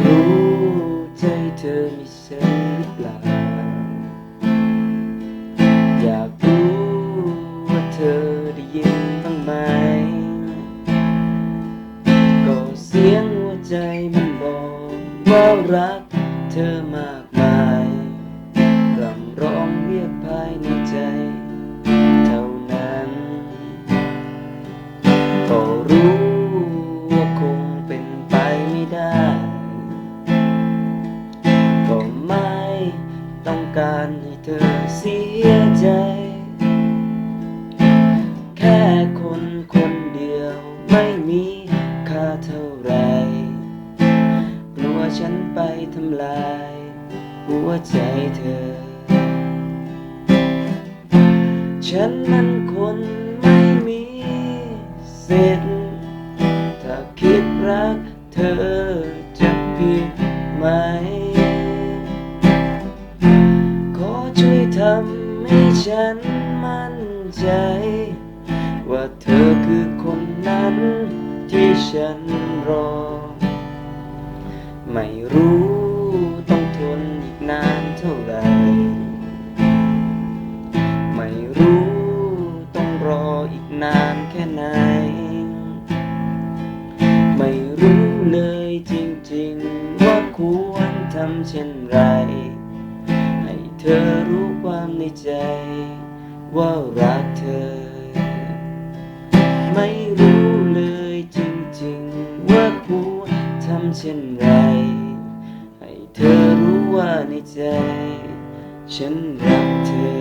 รู้ใจเธอมีฉันหรือเปล่า อยากรู้ว่าเธอได้ยินบ้างไหม ก็เสียงหัวใจมันบอกว่ารักเธอมากมายรำร้องเรียกภายในใจ เท่านั้นก็รู้ ต้องการให้เธอเสียใจ แค่คนคนเดียวไม่มีค่าเท่าไร กลัวฉันไปทำลาย หัวใจเธอ ฉันมันคนไม่มีสิทธิ์ถ้าคิดรักเธอจะผิดไหม ให้ฉันมั่นใจ ว่าเธอคือคนนั้นที่ฉันรอ ไม่รู้ต้องทนอีกนานเท่าไหร่ไม่รู้ต้องรออีกนานแค่ไหน ไม่รู้เลยจริงๆ ว่าควรทำเช่นไร ธอรู้ความในใจ ว่ารักเธอ ไม่รู้เลยจริงๆ ว่ากูทำเช่นไร ให้เธอรู้ว่าในใจ ฉันรักเธอ